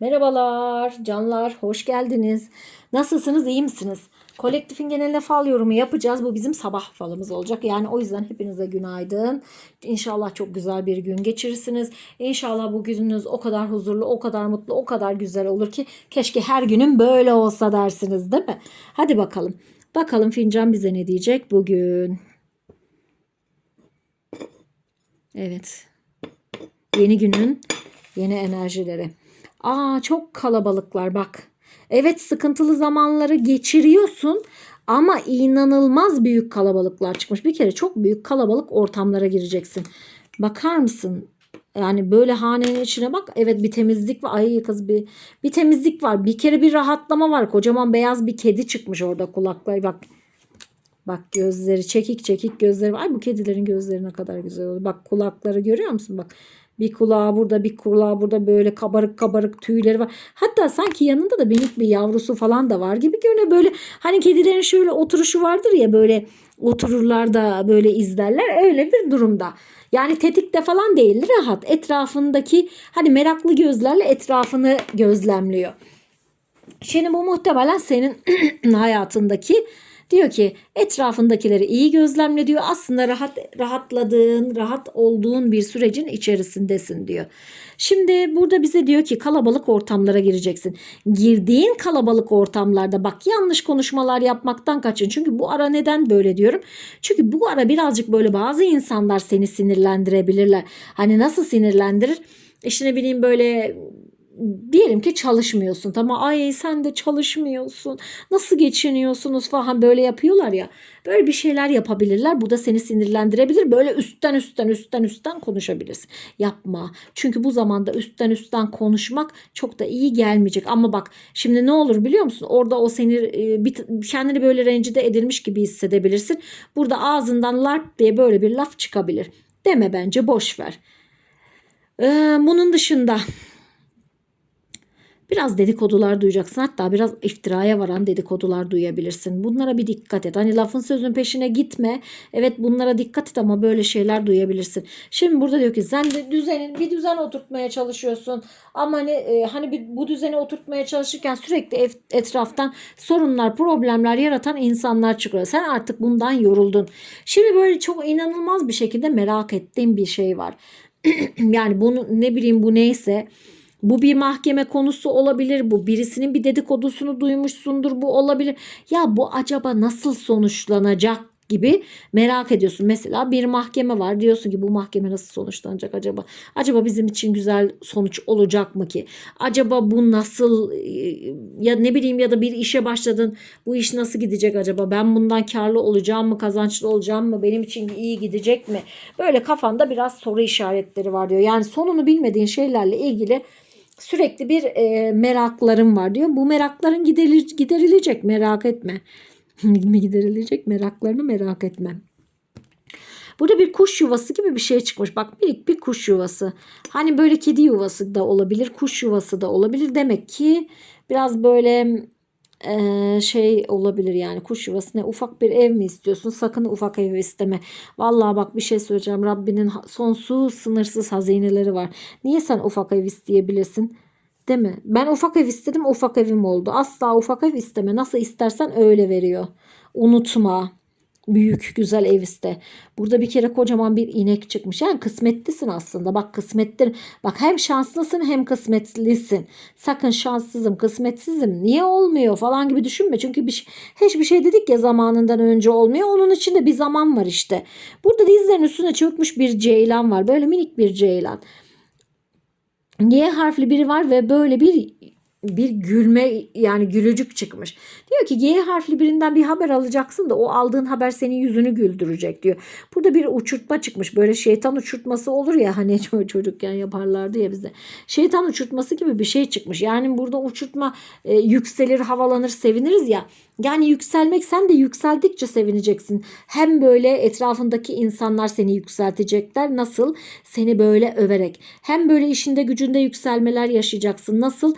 Merhabalar canlar, hoş geldiniz. Nasılsınız, iyi misiniz? Kolektifin geneline fal yorumu yapacağız. Bu bizim sabah falımız olacak. Yani o yüzden hepinize günaydın. İnşallah çok güzel bir gün geçirirsiniz. İnşallah bu gününüz o kadar huzurlu, o kadar mutlu, o kadar güzel olur ki keşke her günün böyle olsa dersiniz değil mi? Hadi bakalım. Bakalım fincan bize ne diyecek bugün. Evet. Yeni günün yeni enerjileri. Aa çok kalabalıklar bak. Evet sıkıntılı zamanları geçiriyorsun ama inanılmaz büyük kalabalıklar çıkmış. Bir kere çok büyük kalabalık ortamlara gireceksin. Bakar mısın? Yani böyle hanenin içine bak. Evet bir temizlik var. Ay kız bir bir temizlik var. Bir kere bir rahatlama var. Kocaman beyaz bir kedi çıkmış orada kulakları bak. Bak gözleri çekik çekik gözleri. Ay bu kedilerin gözleri ne kadar güzel oldu. Bak kulakları görüyor musun? Bak bir kulağı burada bir kulağı burada böyle kabarık kabarık tüyleri var. Hatta sanki yanında da minik bir yavrusu falan da var gibi görünüyor. Böyle hani kedilerin şöyle oturuşu vardır ya böyle otururlar da böyle izlerler. Öyle bir durumda. Yani tetikte falan değil rahat. Etrafındaki hani meraklı gözlerle etrafını gözlemliyor. Şimdi bu muhtemelen senin hayatındaki diyor ki etrafındakileri iyi gözlemle diyor. Aslında rahat rahatladığın, rahat olduğun bir sürecin içerisindesin diyor. Şimdi burada bize diyor ki kalabalık ortamlara gireceksin. Girdiğin kalabalık ortamlarda bak yanlış konuşmalar yapmaktan kaçın. Çünkü bu ara neden böyle diyorum? Çünkü bu ara birazcık böyle bazı insanlar seni sinirlendirebilirler. Hani nasıl sinirlendirir? İşte ne bileyim böyle diyelim ki çalışmıyorsun. Tamam ay sen de çalışmıyorsun. Nasıl geçiniyorsunuz? falan böyle yapıyorlar ya. Böyle bir şeyler yapabilirler. Bu da seni sinirlendirebilir. Böyle üstten üstten üstten üstten konuşabilirsin. Yapma. Çünkü bu zamanda üstten üstten konuşmak çok da iyi gelmeyecek. Ama bak şimdi ne olur biliyor musun? Orada o seni e, kendini böyle rencide edilmiş gibi hissedebilirsin. Burada ağzından larp diye böyle bir laf çıkabilir. Deme bence boş ver. Ee, bunun dışında Biraz dedikodular duyacaksın. Hatta biraz iftiraya varan dedikodular duyabilirsin. Bunlara bir dikkat et. Hani lafın sözün peşine gitme. Evet bunlara dikkat et ama böyle şeyler duyabilirsin. Şimdi burada diyor ki sen de düzenin bir düzen oturtmaya çalışıyorsun. Ama hani, e, hani bir, bu düzeni oturtmaya çalışırken sürekli et, etraftan sorunlar, problemler yaratan insanlar çıkıyor. Sen artık bundan yoruldun. Şimdi böyle çok inanılmaz bir şekilde merak ettiğim bir şey var. yani bunu ne bileyim bu neyse bu bir mahkeme konusu olabilir. Bu birisinin bir dedikodusunu duymuşsundur. Bu olabilir. Ya bu acaba nasıl sonuçlanacak gibi merak ediyorsun. Mesela bir mahkeme var. Diyorsun ki bu mahkeme nasıl sonuçlanacak acaba? Acaba bizim için güzel sonuç olacak mı ki? Acaba bu nasıl ya ne bileyim ya da bir işe başladın. Bu iş nasıl gidecek acaba? Ben bundan karlı olacağım mı? Kazançlı olacağım mı? Benim için iyi gidecek mi? Böyle kafanda biraz soru işaretleri var diyor. Yani sonunu bilmediğin şeylerle ilgili sürekli bir e, meraklarım var diyor. Bu merakların giderilir, giderilecek merak etme. giderilecek meraklarını merak etme. Burada bir kuş yuvası gibi bir şey çıkmış. Bak minik bir kuş yuvası. Hani böyle kedi yuvası da olabilir, kuş yuvası da olabilir. Demek ki biraz böyle ee, şey olabilir yani kuş yuvası ne ufak bir ev mi istiyorsun? Sakın ufak ev isteme. Vallahi bak bir şey söyleyeceğim. Rabbinin sonsuz sınırsız hazineleri var. Niye sen ufak ev isteyebilirsin? Değil mi? Ben ufak ev istedim ufak evim oldu. Asla ufak ev isteme. Nasıl istersen öyle veriyor. Unutma büyük güzel ev iste. Burada bir kere kocaman bir inek çıkmış. Yani kısmetlisin aslında. Bak kısmettir. Bak hem şanslısın hem kısmetlisin. Sakın şanssızım, kısmetsizim. Niye olmuyor falan gibi düşünme. Çünkü bir hiçbir şey dedik ya zamanından önce olmuyor. Onun içinde bir zaman var işte. Burada dizlerin üstüne çökmüş bir ceylan var. Böyle minik bir ceylan. Y harfli biri var ve böyle bir bir gülme yani gülücük çıkmış. Diyor ki G harfli birinden bir haber alacaksın da o aldığın haber senin yüzünü güldürecek diyor. Burada bir uçurtma çıkmış. Böyle şeytan uçurtması olur ya hani çocukken yaparlardı ya bize. Şeytan uçurtması gibi bir şey çıkmış. Yani burada uçurtma e, yükselir, havalanır, seviniriz ya. Yani yükselmek sen de yükseldikçe sevineceksin. Hem böyle etrafındaki insanlar seni yükseltecekler. Nasıl? Seni böyle överek. Hem böyle işinde gücünde yükselmeler yaşayacaksın. Nasıl?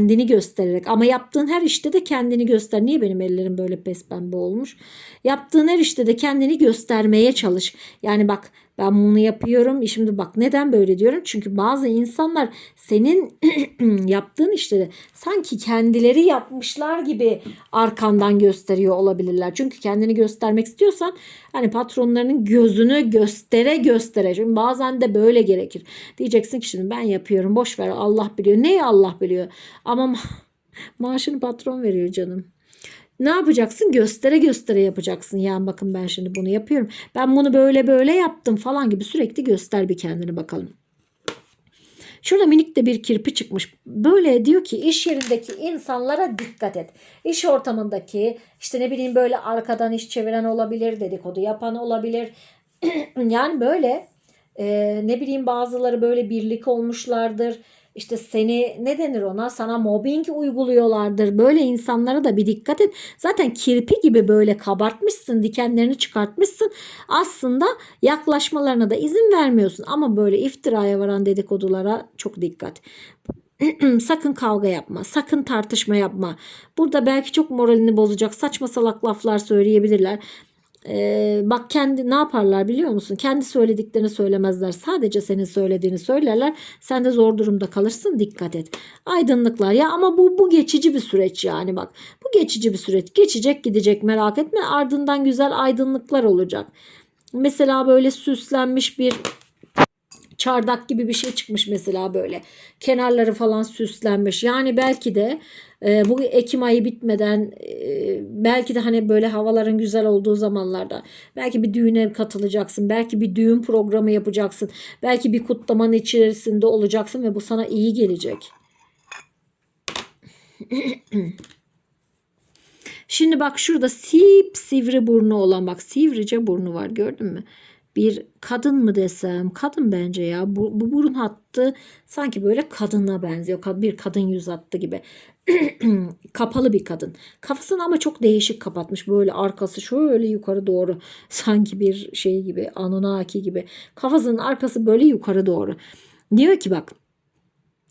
Kendini göstererek. Ama yaptığın her işte de kendini göster. Niye benim ellerim böyle pes pembe olmuş? Yaptığın her işte de kendini göstermeye çalış. Yani bak Ben bunu yapıyorum. Şimdi bak neden böyle diyorum? Çünkü bazı insanlar senin yaptığın işleri sanki kendileri yapmışlar gibi arkandan gösteriyor olabilirler. Çünkü kendini göstermek istiyorsan hani patronlarının gözünü göstere göstere. Çünkü bazen de böyle gerekir. Diyeceksin ki şimdi ben yapıyorum. Boş ver Allah biliyor. Neyi Allah biliyor? Ama ma- maaşını patron veriyor canım. Ne yapacaksın? Göstere göstere yapacaksın. Yani bakın ben şimdi bunu yapıyorum. Ben bunu böyle böyle yaptım falan gibi sürekli göster bir kendini bakalım. Şurada minik de bir kirpi çıkmış. Böyle diyor ki iş yerindeki insanlara dikkat et. İş ortamındaki işte ne bileyim böyle arkadan iş çeviren olabilir, dedikodu yapan olabilir. yani böyle e, ne bileyim bazıları böyle birlik olmuşlardır. İşte seni ne denir ona sana mobbing uyguluyorlardır. Böyle insanlara da bir dikkat et. Zaten kirpi gibi böyle kabartmışsın, dikenlerini çıkartmışsın. Aslında yaklaşmalarına da izin vermiyorsun. Ama böyle iftiraya varan dedikodulara çok dikkat. sakın kavga yapma, sakın tartışma yapma. Burada belki çok moralini bozacak saçma salak laflar söyleyebilirler. Ee, bak kendi ne yaparlar biliyor musun? Kendi söylediklerini söylemezler. Sadece senin söylediğini söylerler. Sen de zor durumda kalırsın. Dikkat et. Aydınlıklar ya ama bu bu geçici bir süreç yani bak. Bu geçici bir süreç. Geçecek gidecek merak etme. Ardından güzel aydınlıklar olacak. Mesela böyle süslenmiş bir çardak gibi bir şey çıkmış mesela böyle. Kenarları falan süslenmiş. Yani belki de e, bu Ekim ayı bitmeden e, belki de hani böyle havaların güzel olduğu zamanlarda belki bir düğüne katılacaksın. Belki bir düğün programı yapacaksın. Belki bir kutlamanın içerisinde olacaksın ve bu sana iyi gelecek. Şimdi bak şurada sip sivri burnu olan bak sivrice burnu var gördün mü? Bir kadın mı desem? Kadın bence ya. Bu, bu burun hattı sanki böyle kadına benziyor. Bir kadın yüz hattı gibi. Kapalı bir kadın. Kafasını ama çok değişik kapatmış. Böyle arkası şöyle yukarı doğru. Sanki bir şey gibi Anunnaki gibi. Kafasının arkası böyle yukarı doğru. Diyor ki bak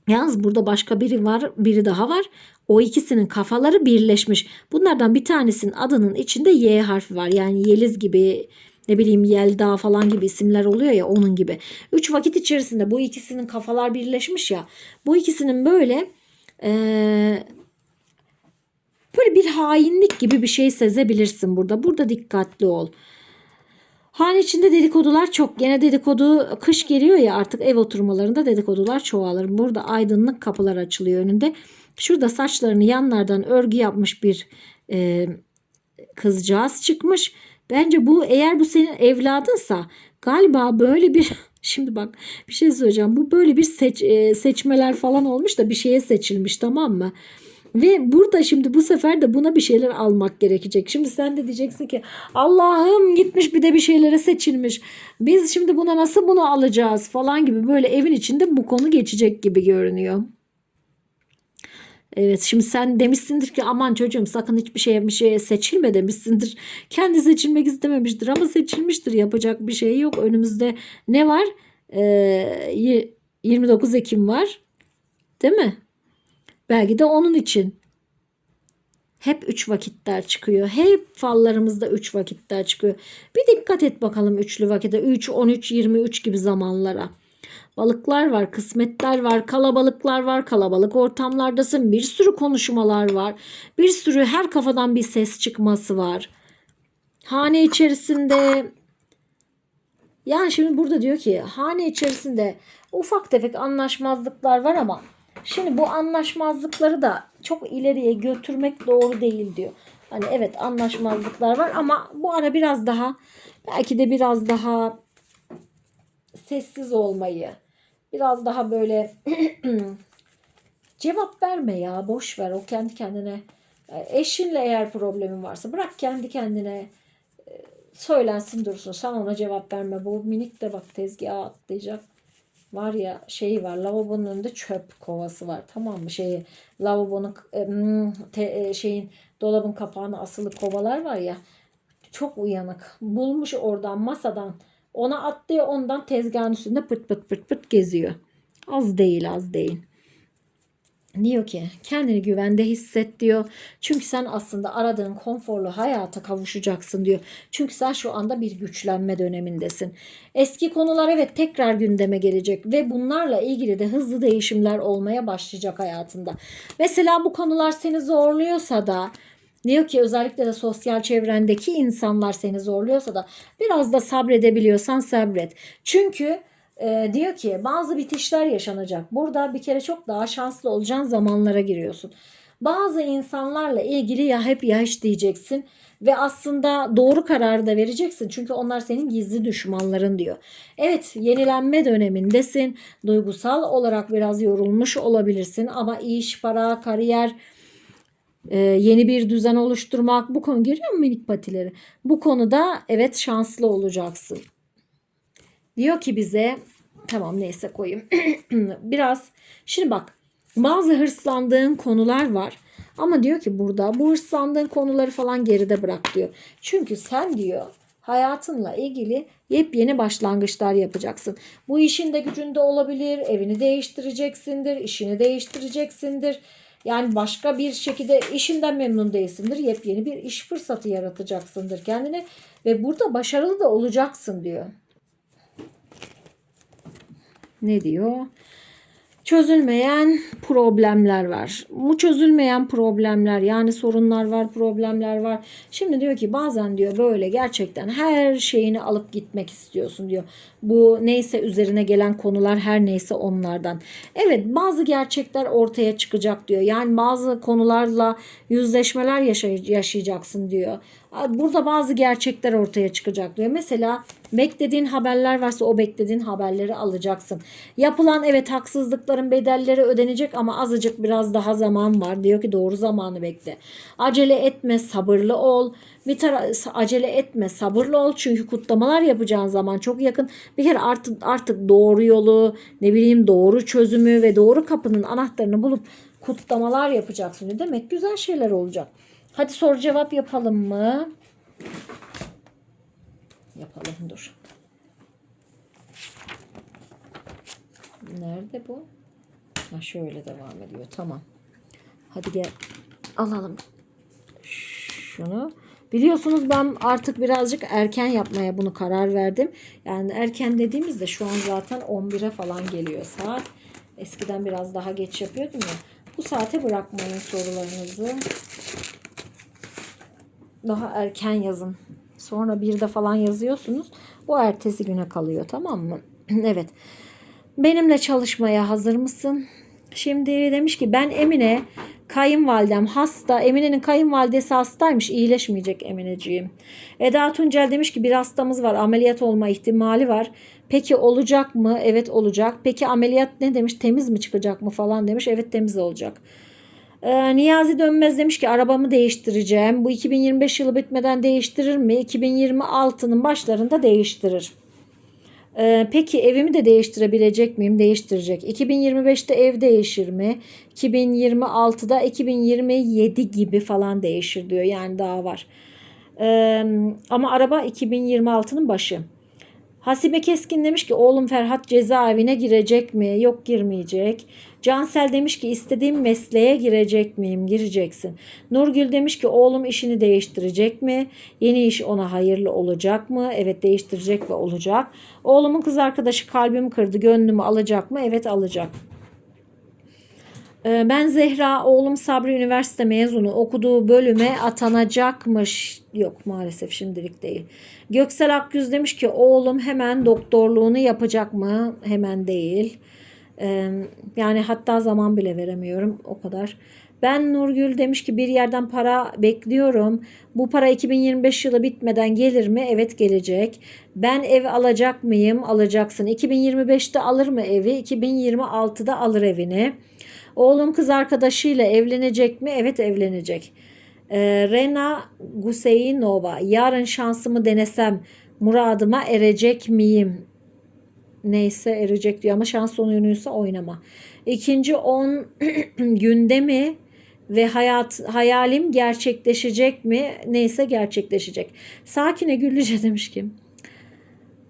Yalnız burada başka biri var, biri daha var. O ikisinin kafaları birleşmiş. Bunlardan bir tanesinin adının içinde Y harfi var. Yani Yeliz gibi ne bileyim Yelda falan gibi isimler oluyor ya onun gibi. Üç vakit içerisinde bu ikisinin kafalar birleşmiş ya. Bu ikisinin böyle eee, böyle bir hainlik gibi bir şey sezebilirsin burada. Burada dikkatli ol. Hane içinde dedikodular çok. Gene dedikodu kış geliyor ya artık ev oturmalarında dedikodular çoğalır. Burada aydınlık kapılar açılıyor önünde. Şurada saçlarını yanlardan örgü yapmış bir e, kızcağız çıkmış. Bence bu eğer bu senin evladınsa galiba böyle bir şimdi bak bir şey söyleyeceğim. Bu böyle bir seç, e, seçmeler falan olmuş da bir şeye seçilmiş tamam mı? Ve burada şimdi bu sefer de buna bir şeyler almak gerekecek. Şimdi sen de diyeceksin ki Allah'ım gitmiş bir de bir şeylere seçilmiş. Biz şimdi buna nasıl bunu alacağız falan gibi böyle evin içinde bu konu geçecek gibi görünüyor. Evet şimdi sen demişsindir ki aman çocuğum sakın hiçbir şeye bir şeye seçilme demişsindir. Kendi seçilmek istememiştir ama seçilmiştir. Yapacak bir şey yok. Önümüzde ne var? Ee, y- 29 Ekim var. Değil mi? Belki de onun için. Hep üç vakitler çıkıyor. Hep fallarımızda üç vakitler çıkıyor. Bir dikkat et bakalım üçlü vakite. 3, 13, 23 gibi zamanlara. Balıklar var, kısmetler var, kalabalıklar var, kalabalık ortamlardasın. Bir sürü konuşmalar var. Bir sürü her kafadan bir ses çıkması var. Hane içerisinde yani şimdi burada diyor ki hane içerisinde ufak tefek anlaşmazlıklar var ama şimdi bu anlaşmazlıkları da çok ileriye götürmek doğru değil diyor. Hani evet anlaşmazlıklar var ama bu ara biraz daha belki de biraz daha sessiz olmayı, biraz daha böyle cevap verme ya boş ver. O kendi kendine e, eşinle eğer problemin varsa bırak kendi kendine e, söylensin dursun. Sen ona cevap verme. Bu minik de bak tezgaha atlayacak. Var ya şey var lavabonun önünde çöp kovası var. Tamam mı? Şeyi lavabonun e, hmm, te- şeyin dolabın kapağına asılı kovalar var ya. Çok uyanık. Bulmuş oradan masadan ona atlıyor ondan tezgahın üstünde pıt pıt pıt pıt geziyor az değil az değil Diyor ki kendini güvende hisset diyor. Çünkü sen aslında aradığın konforlu hayata kavuşacaksın diyor. Çünkü sen şu anda bir güçlenme dönemindesin. Eski konular evet tekrar gündeme gelecek ve bunlarla ilgili de hızlı değişimler olmaya başlayacak hayatında. Mesela bu konular seni zorluyorsa da Diyor ki özellikle de sosyal çevrendeki insanlar seni zorluyorsa da biraz da sabredebiliyorsan sabret. Çünkü e, diyor ki bazı bitişler yaşanacak. Burada bir kere çok daha şanslı olacağın zamanlara giriyorsun. Bazı insanlarla ilgili ya hep ya hiç diyeceksin ve aslında doğru kararı da vereceksin. Çünkü onlar senin gizli düşmanların diyor. Evet yenilenme dönemindesin. Duygusal olarak biraz yorulmuş olabilirsin ama iş, para, kariyer, e, yeni bir düzen oluşturmak bu konu görüyor musun minik patileri? Bu konuda evet şanslı olacaksın. Diyor ki bize tamam neyse koyayım. Biraz şimdi bak bazı hırslandığın konular var. Ama diyor ki burada bu hırslandığın konuları falan geride bırak diyor. Çünkü sen diyor hayatınla ilgili yepyeni başlangıçlar yapacaksın. Bu işin de gücünde olabilir, evini değiştireceksindir, işini değiştireceksindir. Yani başka bir şekilde işinden memnun değilsindir. Yepyeni bir iş fırsatı yaratacaksındır kendine ve burada başarılı da olacaksın diyor. Ne diyor? Çözülmeyen problemler var. Bu çözülmeyen problemler yani sorunlar var, problemler var. Şimdi diyor ki bazen diyor böyle gerçekten her şeyini alıp gitmek istiyorsun diyor. Bu neyse üzerine gelen konular her neyse onlardan. Evet bazı gerçekler ortaya çıkacak diyor. Yani bazı konularla yüzleşmeler yaşay- yaşayacaksın diyor. Burada bazı gerçekler ortaya çıkacak diyor. Mesela beklediğin haberler varsa o beklediğin haberleri alacaksın. Yapılan evet haksızlıkların bedelleri ödenecek ama azıcık biraz daha zaman var. Diyor ki doğru zamanı bekle. Acele etme, sabırlı ol. Bir tara- acele etme, sabırlı ol çünkü kutlamalar yapacağın zaman çok yakın. Bir kere artık artık doğru yolu, ne bileyim doğru çözümü ve doğru kapının anahtarını bulup kutlamalar yapacaksın. Demek güzel şeyler olacak. Hadi soru cevap yapalım mı? Yapalım dur. Nerede bu? Ha şöyle devam ediyor. Tamam. Hadi gel alalım şunu. Biliyorsunuz ben artık birazcık erken yapmaya bunu karar verdim. Yani erken dediğimizde şu an zaten 11'e falan geliyor saat. Eskiden biraz daha geç yapıyordum ya. Bu saate bırakmayın sorularınızı. Daha erken yazın. Sonra bir de falan yazıyorsunuz. O ertesi güne kalıyor tamam mı? evet. Benimle çalışmaya hazır mısın? Şimdi demiş ki ben Emine kayınvalidem hasta. Emine'nin kayınvalidesi hastaymış. iyileşmeyecek Emineciğim. Eda Tuncel demiş ki bir hastamız var. Ameliyat olma ihtimali var. Peki olacak mı? Evet olacak. Peki ameliyat ne demiş? Temiz mi çıkacak mı falan demiş. Evet temiz olacak. Ee, Niyazi Dönmez demiş ki arabamı değiştireceğim. Bu 2025 yılı bitmeden değiştirir mi? 2026'nın başlarında değiştirir. Ee, peki evimi de değiştirebilecek miyim? Değiştirecek. 2025'te ev değişir mi? 2026'da 2027 gibi falan değişir diyor. Yani daha var. Ee, ama araba 2026'nın başı. Hasibe Keskin demiş ki oğlum Ferhat cezaevine girecek mi? Yok girmeyecek. Cansel demiş ki istediğim mesleğe girecek miyim? Gireceksin. Nurgül demiş ki oğlum işini değiştirecek mi? Yeni iş ona hayırlı olacak mı? Evet değiştirecek ve olacak. Oğlumun kız arkadaşı kalbimi kırdı gönlümü alacak mı? Evet alacak. Ee, Ben Zehra, oğlum Sabri üniversite mezunu okuduğu bölüme atanacakmış. Yok maalesef şimdilik değil. Göksel Akgüz demiş ki oğlum hemen doktorluğunu yapacak mı? Hemen değil. Ee, Yani hatta zaman bile veremiyorum o kadar. Ben Nurgül demiş ki bir yerden para bekliyorum. Bu para 2025 yılı bitmeden gelir mi? Evet gelecek. Ben ev alacak mıyım? Alacaksın. 2025'te alır mı evi? 2026'da alır evini. Oğlum kız arkadaşıyla evlenecek mi? Evet evlenecek. Ee, Rena Guseinova. Yarın şansımı denesem muradıma erecek miyim? Neyse erecek diyor ama şans oyunuysa oynama. İkinci 10 günde mi ve hayat hayalim gerçekleşecek mi? Neyse gerçekleşecek. Sakine Güllüce demiş ki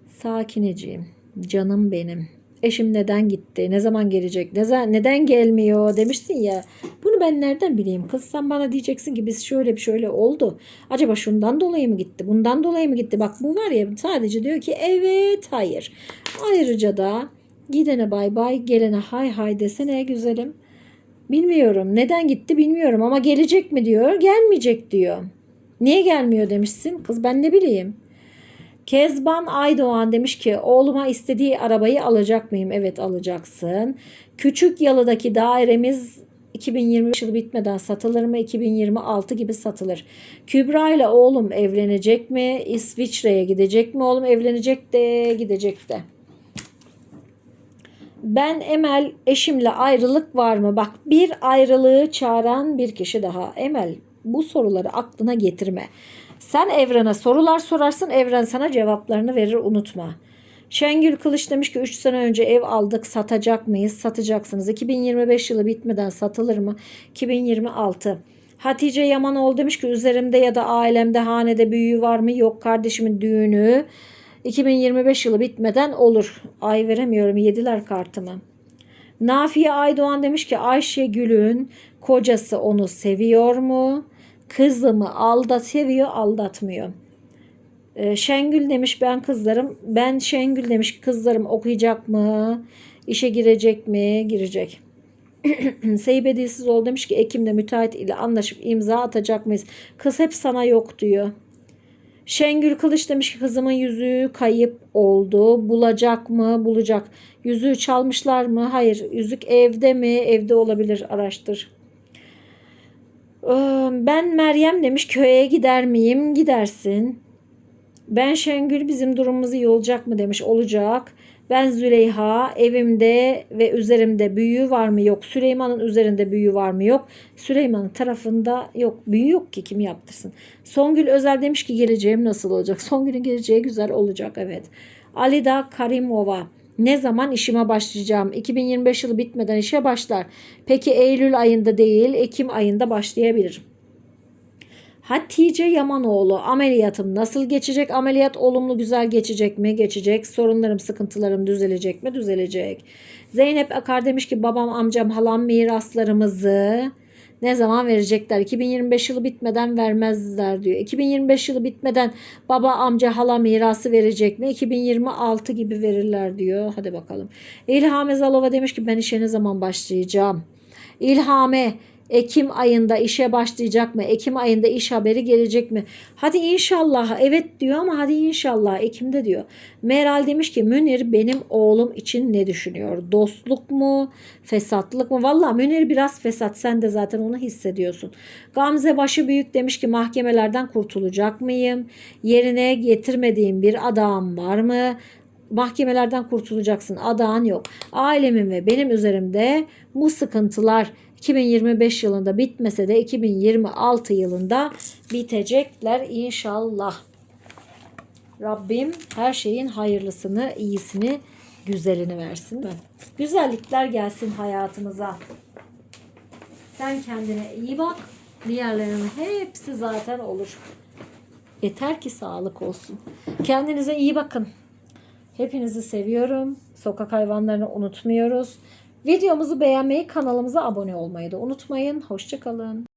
Sakineciğim, canım benim. Eşim neden gitti? Ne zaman gelecek? Ne neden gelmiyor demişsin ya. Bunu ben nereden bileyim kız? Sen bana diyeceksin ki biz şöyle bir şöyle oldu. Acaba şundan dolayı mı gitti? Bundan dolayı mı gitti? Bak bu var ya sadece diyor ki evet hayır. Ayrıca da gidene bay bay gelene hay hay desene güzelim. Bilmiyorum. Neden gitti bilmiyorum ama gelecek mi diyor. Gelmeyecek diyor. Niye gelmiyor demişsin. Kız ben ne bileyim. Kezban Aydoğan demiş ki oğluma istediği arabayı alacak mıyım? Evet alacaksın. Küçük Yalı'daki dairemiz 2023 yılı bitmeden satılır mı? 2026 gibi satılır. Kübra ile oğlum evlenecek mi? İsviçre'ye gidecek mi? Oğlum evlenecek de gidecek de. Ben Emel eşimle ayrılık var mı? Bak bir ayrılığı çağıran bir kişi daha. Emel bu soruları aklına getirme. Sen evrene sorular sorarsın evren sana cevaplarını verir unutma. Şengül Kılıç demiş ki 3 sene önce ev aldık satacak mıyız? Satacaksınız. 2025 yılı bitmeden satılır mı? 2026. Hatice Yamanoğlu demiş ki üzerimde ya da ailemde hanede büyüğü var mı? Yok kardeşimin düğünü. 2025 yılı bitmeden olur. Ay veremiyorum yediler kartımı. Nafiye Aydoğan demiş ki Ayşegül'ün kocası onu seviyor mu? Kızımı aldat seviyor aldatmıyor. Ee, Şengül demiş ben kızlarım ben Şengül demiş kızlarım okuyacak mı? İşe girecek mi? Girecek. Seybe Dilsiz ol demiş ki Ekim'de müteahhit ile anlaşıp imza atacak mıyız? Kız hep sana yok diyor. Şengül Kılıç demiş ki kızımın yüzüğü kayıp oldu. Bulacak mı? Bulacak. Yüzüğü çalmışlar mı? Hayır. Yüzük evde mi? Evde olabilir. Araştır. Ben Meryem demiş köye gider miyim? Gidersin. Ben Şengül bizim durumumuz iyi olacak mı demiş. Olacak. Ben Züleyha evimde ve üzerimde büyü var mı yok. Süleyman'ın üzerinde büyü var mı yok. Süleyman'ın tarafında yok. Büyü yok ki kim yaptırsın. Songül Özel demiş ki geleceğim nasıl olacak? Songül'ün geleceği güzel olacak evet. Alida Karimova ne zaman işime başlayacağım? 2025 yılı bitmeden işe başlar. Peki Eylül ayında değil Ekim ayında başlayabilirim. Hatice Yamanoğlu ameliyatım nasıl geçecek? Ameliyat olumlu güzel geçecek mi? Geçecek. Sorunlarım, sıkıntılarım düzelecek mi? Düzelecek. Zeynep Akar demiş ki babam, amcam, halam miraslarımızı ne zaman verecekler? 2025 yılı bitmeden vermezler diyor. 2025 yılı bitmeden baba, amca, hala mirası verecek mi? 2026 gibi verirler diyor. Hadi bakalım. İlham Ezalova demiş ki ben işe ne zaman başlayacağım? İlhame Ekim ayında işe başlayacak mı? Ekim ayında iş haberi gelecek mi? Hadi inşallah. Evet diyor ama hadi inşallah. Ekim'de diyor. Meral demiş ki Münir benim oğlum için ne düşünüyor? Dostluk mu? Fesatlık mı? Valla Münir biraz fesat. Sen de zaten onu hissediyorsun. Gamze başı büyük demiş ki mahkemelerden kurtulacak mıyım? Yerine getirmediğim bir adam var mı? mahkemelerden kurtulacaksın. Adağın yok. Ailemin ve benim üzerimde bu sıkıntılar 2025 yılında bitmese de 2026 yılında bitecekler inşallah. Rabbim her şeyin hayırlısını, iyisini, güzelini versin. Güzellikler gelsin hayatımıza. Sen kendine iyi bak. Diğerlerinin hepsi zaten olur. Yeter ki sağlık olsun. Kendinize iyi bakın. Hepinizi seviyorum. Sokak hayvanlarını unutmuyoruz. Videomuzu beğenmeyi, kanalımıza abone olmayı da unutmayın. Hoşçakalın.